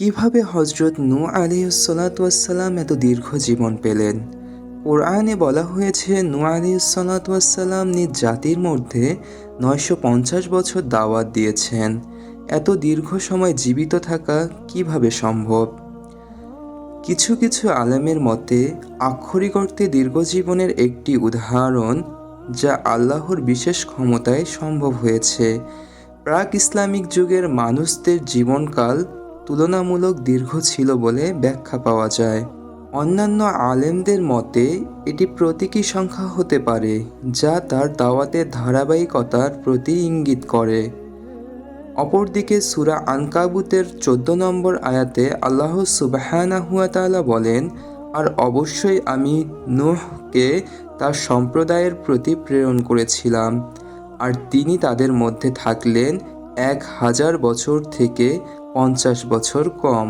কীভাবে হজরত নূ আলিউসালাতাম এত দীর্ঘ জীবন পেলেন? কোরআনে বলা হয়েছে, নূ আলিউসালাতাম নিজ জাতির মধ্যে নয়শো পঞ্চাশ বছর দাওয়াত দিয়েছেন। এত দীর্ঘ সময় জীবিত থাকা কীভাবে সম্ভব? কিছু কিছু আলেমের মতে, আক্ষরিক অর্থে দীর্ঘজীবনের একটি উদাহরণ যা আল্লাহর বিশেষ ক্ষমতায় সম্ভব হয়েছে। প্রাক ইসলামিক যুগের মানুষদের জীবনকাল তুলনামূলক দীর্ঘ ছিল বলে ব্যাখ্যা পাওয়া যায়। অন্যান্য আলেমদের মতে, এটি প্রতীকী সংখ্যা হতে পারে, যা তার দাওয়াতের ধারাবাহিকতার প্রতি ইঙ্গিত করে। অপরদিকে সুরা আনকাবুতের চোদ্দ নম্বর আয়াতে আল্লাহ সুবাহানাহুয়াতালা বলেন, আর অবশ্যই আমি নুহকে তার সম্প্রদায়ের প্রতি প্রেরণ করেছিলাম। আর তিনি তাদের মধ্যে থাকলেন এক হাজার বছর থেকে পঞ্চাশ বছর কম।